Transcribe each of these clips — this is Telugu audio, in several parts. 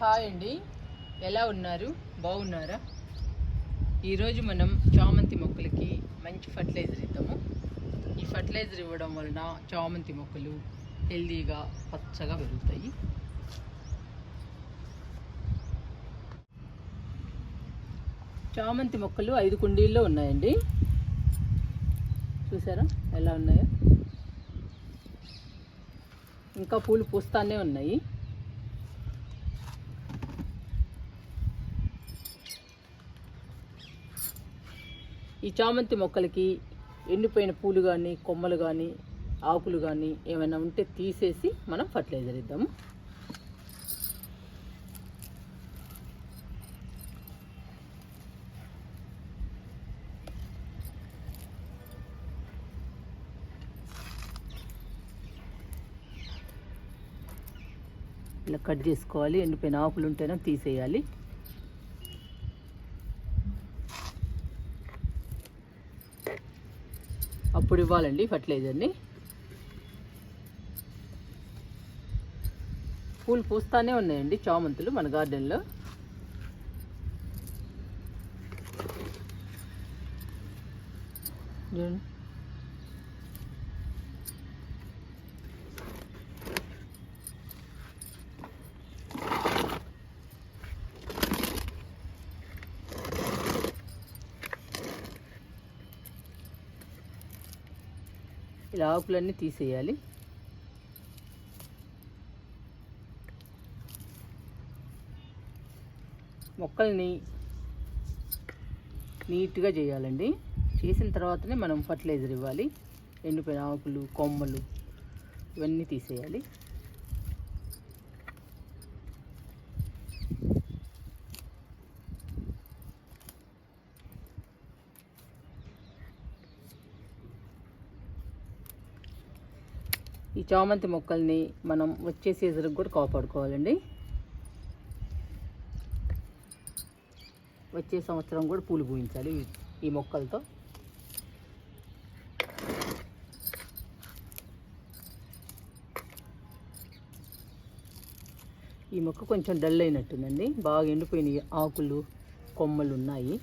హాయ్ అండి. ఎలా ఉన్నారు? బాగున్నారా? ఈరోజు మనం చామంతి మొక్కలకి మంచి ఫర్టిలైజర్ ఇద్దాము. ఈ ఫర్టిలైజర్ ఇవ్వడం వలన చామంతి మొక్కలు హెల్దీగా పచ్చగా పెరుగుతాయి. చామంతి మొక్కలు ఐదు కుండీల్లో ఉన్నాయండి. చూసారా? ఎలా ఉన్నాయో? ఇంకా పూలు పూస్తానే ఉన్నాయి. ఈ చామంతి మొక్కలకి ఎండిపోయిన పూలు కానీ కొమ్మలు కానీ ఆకులు కానీ ఏమైనా ఉంటే తీసేసి మనం ఫర్టిలైజర్ ఇద్దాము. ఇలా కట్ చేసుకోవాలి. ఎండిపోయిన ఆకులు ఉంటేనే తీసేయాలి అప్పుడు ఇవ్వాలండి ఫర్టిలైజర్ని పూలు పూస్తానే ఉన్నాయండి చామంతులు మన గార్డెన్లో చూడండి ఇలా ఆకులన్నీ తీసేయాలి. మొక్కల్ని నీట్గా చేయాలండి. చేసిన తర్వాతనే మనం ఫర్టిలైజర్ ఇవ్వాలి. ఎండిపోయిన ఆకులు కొమ్మలు ఇవన్నీ తీసేయాలి. చామంతి మొక్కల్ని మనం వచ్చే సీజన్కి కూడా కాపాడుకోవాలండి. వచ్చే సంవత్సరం కూడా పూలు పూయించాలి ఈ- మొక్కలతో. ఈ మొక్క కొంచెం డల్ అయినట్టుందండి. బాగా ఎండిపోయిన ఆకులు కొమ్మలు ఉన్నాయి.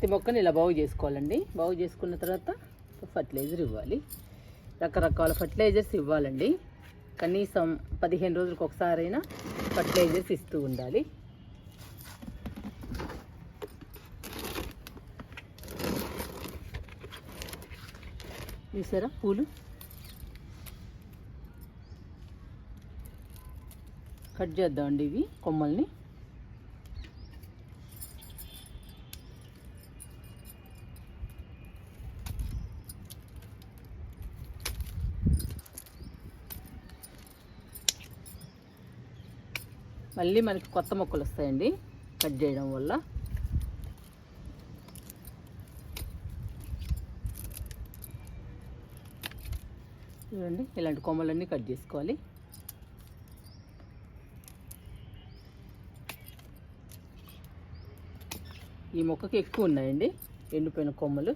ప్రతి మొక్కని ఇలా బాగు చేసుకోవాలండి. బాగు చేసుకున్న తర్వాత ఫర్టిలైజర్ ఇవ్వాలి. రకరకాల ఫర్టిలైజర్స్ ఇవ్వాలండి. కనీసం పదిహేను రోజులకు ఒకసారైనా ఫర్టిలైజర్స్ ఇస్తూ ఉండాలి. చూసారా పూలు? కట్ చేద్దామండి ఇవి కొమ్మల్ని. మళ్ళీ మనకి కొత్త మొక్కలు వస్తాయండి. కట్ చేయడం వల్ల. చూడండి ఇలాంటి కొమ్మలన్నీ కట్ చేసుకోవాలి. ఈ మొక్కకి ఎక్కువ ఉన్నాయండి. ఎండిపోయిన కొమ్మలు.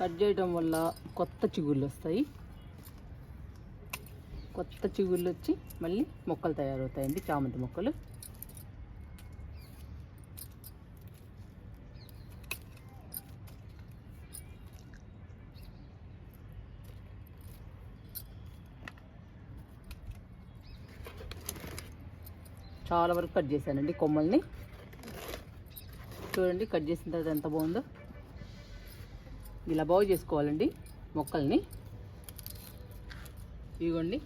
కట్ చేయడం వల్ల కొత్త చిగుళ్ళు వస్తాయి. కొత్త చిగుళ్ళు వచ్చి మళ్ళీ మొక్కలు తయారవుతాయండి చామంతి మొక్కలు. చాలా వరకు కట్ చేశానండి కొమ్మల్ని. చూడండి కట్ చేసిన తర్వాత ఎంత బాగుందో. ఇలా బాగు చేసుకోవాలండి మొక్కల్ని. ఇదిగోండి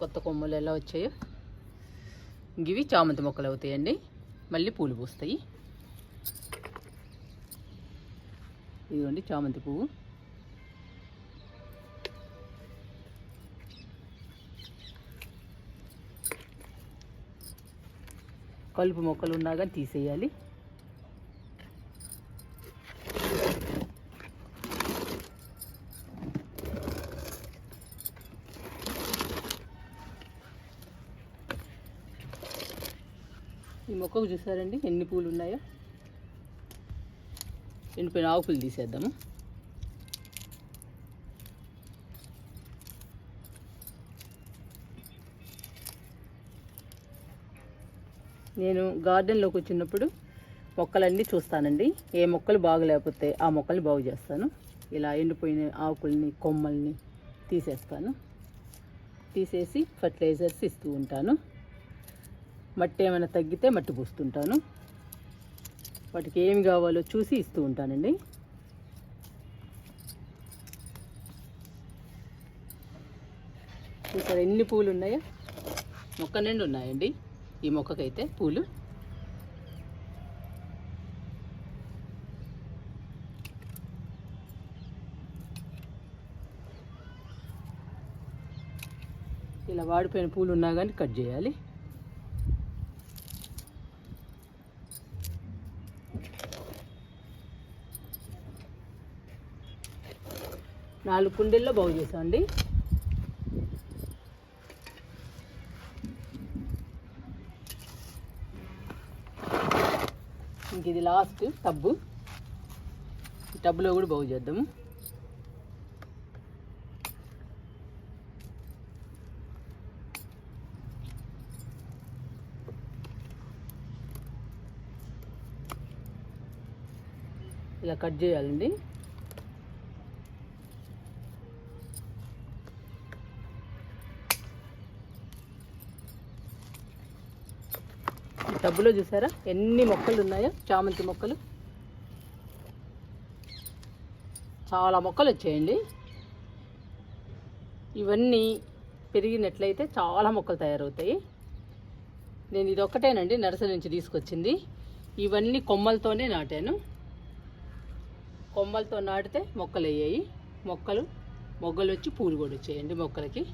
కొత్త కొమ్మలు ఎలా వచ్చాయో. ఇవి చామంతి మొక్కలు అవుతాయండి. మళ్ళీ పూలు పూస్తాయి. ఇదిగోండి చామంతి పువ్వు. కలుపు మొక్కలు ఉన్నాగా తీసేయాలి. ఒక్కొక్క చూసారండి ఎన్ని పూలు ఉన్నాయో ఎండిపోయిన ఆకులు తీసేద్దాము. నేను గార్డెన్లోకి వచ్చినప్పుడు మొక్కలన్నీ చూస్తానండి. ఏ మొక్కలు బాగలేకపోతే ఆ మొక్కల్ని బాగు చేస్తాను. ఇలా ఎండిపోయిన ఆకుల్ని కొమ్మల్ని తీసేస్తాను. తీసేసి ఫర్టిలైజర్స్ ఇస్తూ ఉంటాను. మట్టి ఏమైనా తగ్గితే మట్టి పూస్తుంటాను. వాటికి ఏమి కావాలో చూసి ఇస్తూ ఉంటానండి. ఇక్కడ ఎన్ని పూలు ఉన్నాయో? మొక్క నిండు ఉన్నాయండి. ఈ మొక్కకైతే పూలు. ఇలా వాడిపోయిన పూలు ఉన్నా కానీ కట్ చేయాలి. నాలుగు కుండీల్లో బాగు చేసామండి. ఇంక ఇది లాస్ట్ టబ్బు. టబ్బులో కూడా బాగు చేద్దాము. ఇలా కట్ చేయాలండి. టబ్బులో చూసారా? ఎన్ని మొక్కలు ఉన్నాయో? చామంతి మొక్కలు. చాలా మొక్కలు వచ్చాయండి. ఇవన్నీ పెరిగినట్లయితే చాలా మొక్కలు తయారవుతాయి. నేను ఇది ఒక్కటేనండి నర్సరీ నుంచి తీసుకొచ్చింది. ఇవన్నీ కొమ్మలతోనే నాటాను. కొమ్మలతో నాటితే మొక్కలు అయ్యాయి మొక్కలు మొగ్గలు వచ్చి పూలు కూడా వచ్చాయండి మొక్కలకి.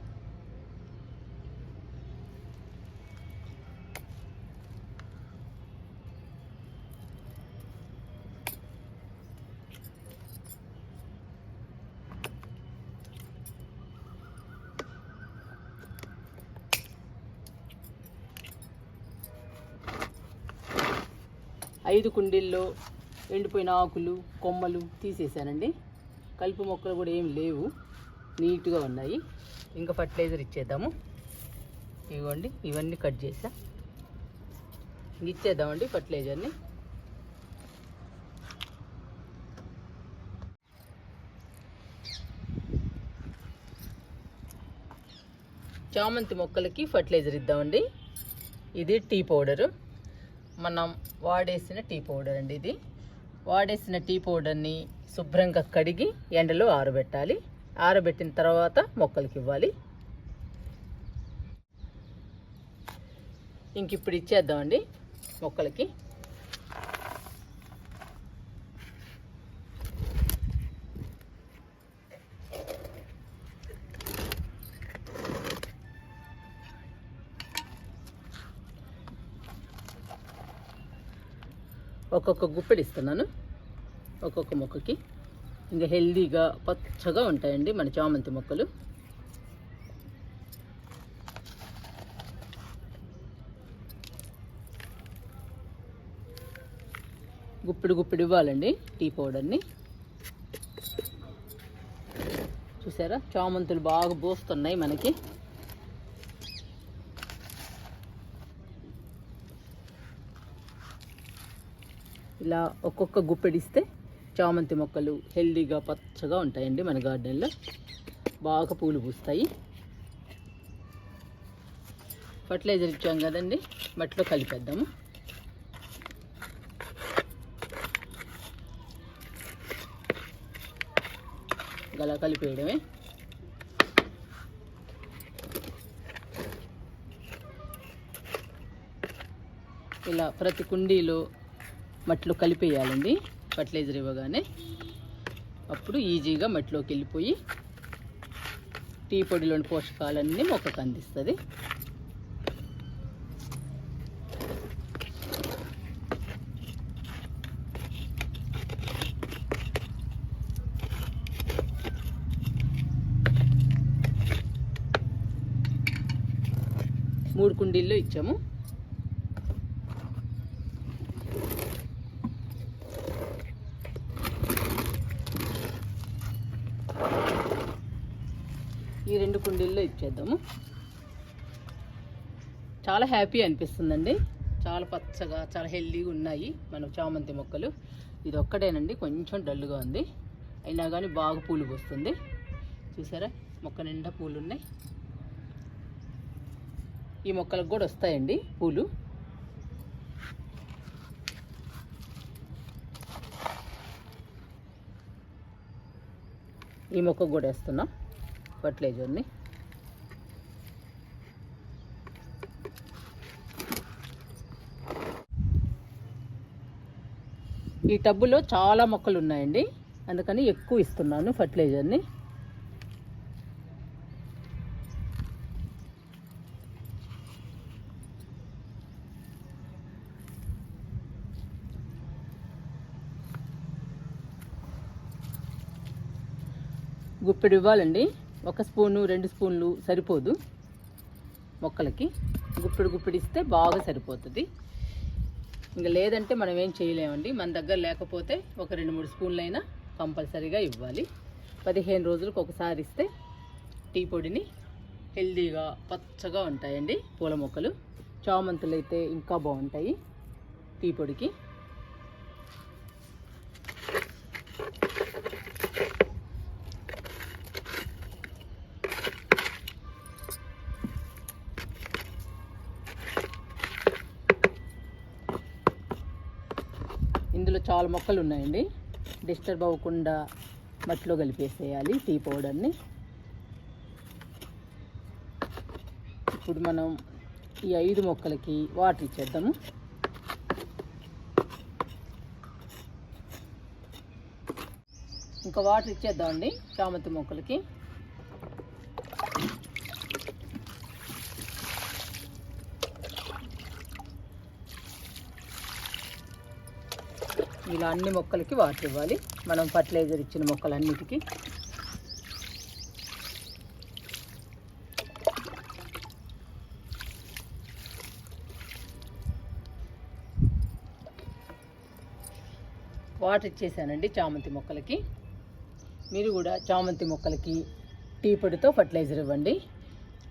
ఐదు కుండీల్లో ఎండిపోయిన ఆకులు కొమ్మలు తీసేసానండి కలుపు మొక్కలు కూడా ఏం లేవు. నీట్గా ఉన్నాయి. ఇంకా ఫర్టిలైజర్ ఇచ్చేద్దాము. ఇవ్వండి ఇవన్నీ కట్ చేసా. ఇచ్చేద్దామండి ఫర్టిలైజర్ని. చామంతి మొక్కలకి ఫర్టిలైజర్ ఇద్దామండి. ఇది టీ పౌడరు. మనం వాడేసిన టీ పౌడర్ అండి ఇది. వాడేసిన టీ పౌడర్ని శుభ్రంగా కడిగి ఎండలో ఆరబెట్టాలి. ఆరబెట్టిన తర్వాత మొక్కలకి ఇవ్వాలి. ఇంక ఇప్పుడు ఇచ్చేద్దామండి మొక్కలకి. ఒక్కొక్క గుప్పెడు ఇస్తున్నాను. ఒక్కొక్క మొక్కకి. ఇంకా హెల్దీగా పచ్చగా ఉంటాయండి మన చామంతి మొక్కలు. గుప్పిడి గుప్పిడి ఇవ్వాలండి టీ పౌడర్ని. చూసారా? చామంతులు బాగా పోస్తున్నాయి మనకి. ఇలా ఒక్కొక్క గుప్పెడిస్తే చామంతి మొక్కలు హెల్దీగా పచ్చగా ఉంటాయండి మన గార్డెన్లో. బాగా పూలు పూస్తాయి. ఫర్టిలైజర్ ఇచ్చాం కదండి మట్టిలో కలిపేద్దాము. అలా కలిపేయడమే. ఇలా ప్రతి కుండీలో మట్టిలో కలిపేయాలండి ఫర్టిలైజర్ ఇవ్వగానే. అప్పుడు ఈజీగా మట్టిలోకి వెళ్ళిపోయి టీ పొడిలోని పోషకాలన్నీ మొక్కకు అందిస్తుంది. మూడు కుండీల్లో ఇచ్చాము. ఈ రెండు కుండీల్లో ఇచ్చేద్దాము. చాలా హ్యాపీ అనిపిస్తుందండి. చాలా పచ్చగా చాలా హెల్దీగా ఉన్నాయి మన చామంతి మొక్కలు. ఇది ఒక్కటేనండి కొంచెం డల్గా ఉంది. అయినా కానీ బాగా పూలు పోస్తుంది. చూసారా? మొక్క నిండా పూలు ఉన్నాయి. ఈ మొక్కలకు కూడా వస్తాయండి పూలు. ఈ మొక్కకు కూడా వేస్తున్నా ఫర్టిలైజర్ని ఈ టబ్బులో చాలా మొక్కలు ఉన్నాయండి. అందుకని ఎక్కువ ఇస్తున్నాను ఫర్టిలైజర్ని. గుప్పెడు ఇవ్వాలండి. ఒక స్పూను రెండు స్పూన్లు సరిపోదు. మొక్కలకి గుప్పెడు గుప్పెడు ఇస్తే బాగా సరిపోతుంది. ఇంకా లేదంటే మనం ఏం చేయలేమండి. మన దగ్గర లేకపోతే ఒక రెండు మూడు స్పూన్లు అయినా కంపల్సరీగా ఇవ్వాలి. పదిహేను రోజులకు ఒకసారి ఇస్తే టీ పొడిని హెల్దీగా పచ్చగా ఉంటాయండి పూల మొక్కలు. చామంతులు అయితే ఇంకా బాగుంటాయి టీ పొడికి. ఇందులో చాలా మొక్కలు ఉన్నాయండి. డిస్టర్బ్ అవ్వకుండా మట్టిలో కలిపేసేయాలి టీ పౌడర్ని. ఇప్పుడు మనం ఈ ఐదు మొక్కలకి వాటర్ ఇచ్చేద్దాము. ఇంకా వాటర్ ఇచ్చేద్దామండి. చామంతి మొక్కలకి. ఇలా అన్ని మొక్కలకి వాటర్ ఇవ్వాలి మనం ఫర్టిలైజర్ ఇచ్చిన మొక్కలన్నిటికీ. వాటర్ ఇచ్చేసానండి చామంతి మొక్కలకి. మీరు కూడా చామంతి మొక్కలకి టీ పొడితో ఫర్టిలైజర్ ఇవ్వండి.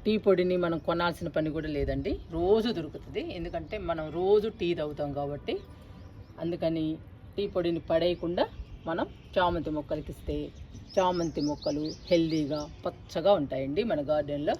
టీ పొడిని మనం కొనాల్సిన పని కూడా లేదండి. రోజు దొరుకుతుంది. ఎందుకంటే మనం రోజు టీ తాగుతాం కాబట్టి అందుకని టీ పొడిని పడేయకుండా మనం చామంతి మొక్కలకి ఇస్తే చామంతి మొక్కలు హెల్దీగా పచ్చగా ఉంటాయండి మన గార్డెన్లో.